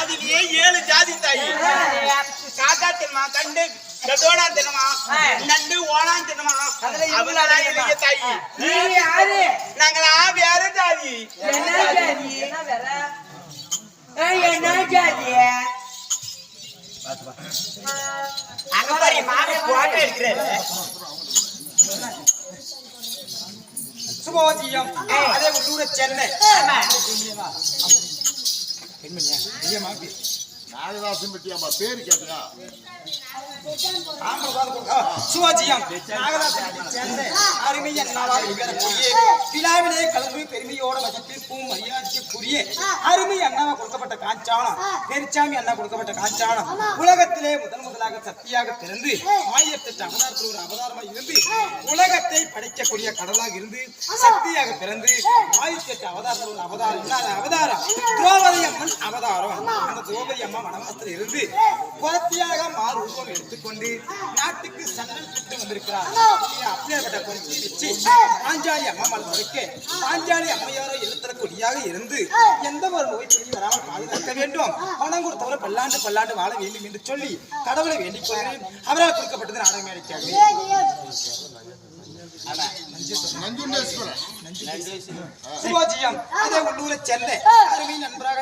ஜாதியிலேயே ஏழு ஜாதி தாயி. காக்கா தினமா கண்டு டோனா தினமா நண்டு ஓனா தினமா அதிகமா. எங்க தாயி? நீ யாரு? நாங்களா வேற ஜாதி. என்ன ஜாதி? என்ன ஜாதி? அங்க பாரு மாமே போட்டோ எடுக்கிறாரு சுபோஜியம் அதே உள்ளூர சென்னை 给你们念，别麻痹。சென்னை அருமை அண்ணாவால் வெளிவரக்கூடிய விழாவிலே கலந்து பெருமையோட மதிப்பிற்கும் மரியாதைக்குரிய அருமை அண்ணாவா கொடுக்கப்பட்ட காஞ்சானம் பெருச்சாமி அண்ணா கொடுக்கப்பட்ட காஞ்சானம் உலகத்திலே முதல் முதலாக சக்தியாக பிறந்து ஆயிரத்தெட்டு அவதாரத்தில் ஒரு அவதாரமாக இருந்து உலகத்தை படைக்கக்கூடிய கடலாக இருந்து சக்தியாக பிறந்து ஆயிரத்தி எட்டு அவதாரத்தில் ஒரு அவதாரம் இல்லாத அவதாரம் திரௌபதி அம்மன் அவதாரம் அந்த திரௌபதி அம்மா மனமத்தில் இருந்து குரத்தியாக மாறு உருவம் எடுத்துக்கொண்டு நாட்டுக்கு சண்டல் சுட்டு வந்திருக்கிறார். அப்படியேப்பட்ட பொறுப்பை வச்சு பாஞ்சாலி அம்மா மலர்க்கு பாஞ்சாலி அம்மையாரோ எழுத்தர கொடியாக இருந்து எந்த ஒரு நோய் சொல்லி வராமல் பாதுகாக்க வேண்டும். பணம் கொடுத்தவரை பல்லாண்டு பல்லாண்டு வாழ வேண்டும் என்று சொல்லி கடவுளை வேண்டிக் கொள்கிறேன். அவரால் கொடுக்கப்பட்டது நாடக மேடைக்காக. நஞ்சுண்டேஸ்வரன். சிவாஜியம் அதே உள்ளூர செல்ல அருமை நண்பராக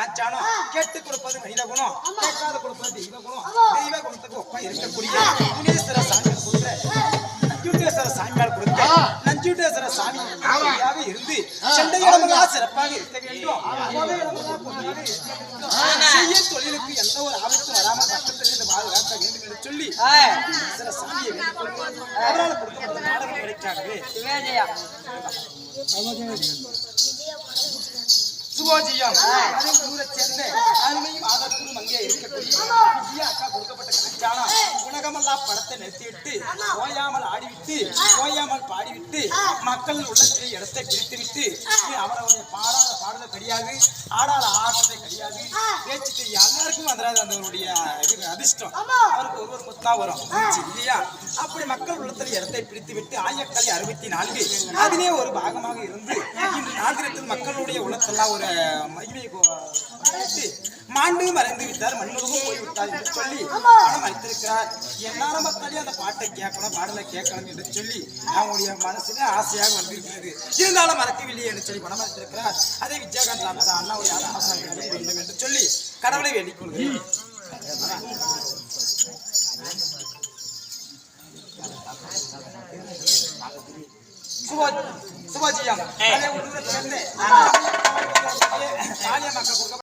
காஞ்சானம் கேட்டு கொடுப்பது மனித குணம். கேட்காத கொடுப்பது தெய்வ குணம். தெய்வ குணத்துக்கு ஒப்பா இருக்கக்கூடிய முனீஸ்வர சாமி கொடுக்குற நஞ்சுண்டேஸ்வர சாமியால் கொடுத்த நஞ்சுண்டேஸ்வர சாமி இருந்து செண்டையிடமெல்லாம் சிறப்பாக இருக்க வேண்டும். முதலிடமெல்லாம் பொன்னாக இருக்க வேண்டும். செய்ய தொழிலுக்கு எந்த ஒரு ஆபத்தும் வராமல் பக்கத்திலிருந்து பாதுகாக்க வேண்டும் என்று சொல்லி நஞ்சுண்டேஸ்வர சாமியை அவரால் கொடுக்கப்பட்ட நாடகம் சிவாஜியா. சுபோஜியம் அதே ஊரை சேர்ந்த அருமையும் ஆதரவும் அங்கே இருக்கக்கூடிய அக்கா கொடுக்கப்பட்ட கணக்கான உலகமெல்லாம் படத்தை நிறுத்திவிட்டு ஓயாமல் ஆடிவிட்டு ஓயாமல் பாடிவிட்டு மக்கள் உள்ளத்திலே இடத்தை பிடித்துவிட்டு அவரவருடைய பாடாத பாடலை கிடையாது ஆடாத ஆட்டத்தை கிடையாது. பேச்சு தெரியும் எல்லாருக்கும் வந்துடாது அந்தவருடைய இது அதிர்ஷ்டம். அவருக்கு ஒருவர் கொத்தா வரும். இல்லையா? அப்படி மக்கள் உள்ளத்தில் இடத்தை பிடித்து விட்டு ஆயிரத்தி அறுபத்தி நான்கு அதிலே ஒரு பாகமாக இருந்து இன்று நாகரிகத்தில் மக்களுடைய உள்ளத்தெல்லாம் ஒரு மகிமை மாண்டு மறைந்து விட்டார் மண்ணுலகம் போய்விட்டார் என்று சொல்லி பணம் அளித்திருக்கிறார் என்னால மக்களே அந்த பாட்டை கேட்கணும் பாடலை கேட்கணும் என்று சொல்லி அவங்களுடைய மனசுல ஆசையாக வந்திருக்கிறது இருந்தாலும் மறக்கவில்லை என்று சொல்லி பணம் அளித்திருக்கிறார் அதே விஜயகாந்த் ராமதா அண்ணாவுடைய ஆசான் வேண்டும் என்று சொல்லி கடவுளை வேண்டிக் கொள்கிறேன் சுபா- சுபாஜியம் அதே உள்ளூரை